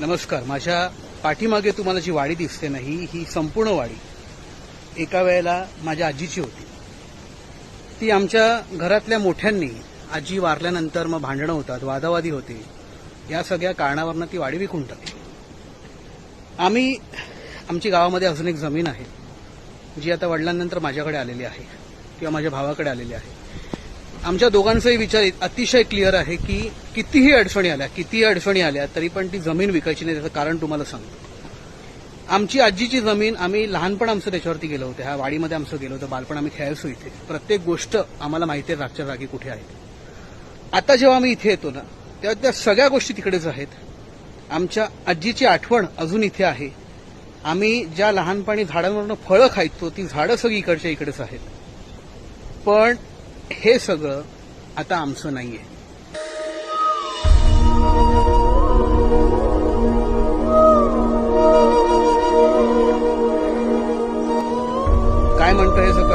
नमस्कार. माझ्या पाठीमागे तुम्हाला जी वाडी दिसते नाही ही संपूर्ण वाडी. एका वेळेला माझ्या आजीची होती. ती आमच्या घरातल्या मोठ्यांनी आजी वारल्यानंतर मग भांडणं होतात वादावादी होते. या सगळ्या कारणावरनं ती वाडी विकून टाकली. आम्ही आमची गावामध्ये अजून एक जमीन आहे जी आता वडिलांनंतर माझ्याकडे आलेली आहे किंवा माझ्या भावाकडे आलेली आहे. आमच्या दोघांचाही विचार अतिशय क्लिअर आहे की कितीही अडचणी आल्या कितीही अडचणी आल्या तरी पण ती जमीन विकायची नाही त्याचं कारण तुम्हाला सांगतो. आमची आजीची जमीन आम्ही लहानपण आमचं त्याच्यावरती गेलो होतो ह्या वाडीमध्ये आमचं गेलो होतं बालपण आम्ही खेळायचो इथे. प्रत्येक गोष्ट आम्हाला माहिती आहे रागच्या जागी कुठे आहे. आता जेव्हा आम्ही इथे येतो ना तेव्हा त्या सगळ्या गोष्टी तिकडेच आहेत. आमच्या आजीची आठवण अजून इथे आहे. आम्ही ज्या लहानपणी झाडांवरनं फळं खायचो ती झाडं सगळी इकडच्या इकडेच आहेत. पण हे सगळं आता आमचं नाहीये. काय म्हणतं हे सगळं?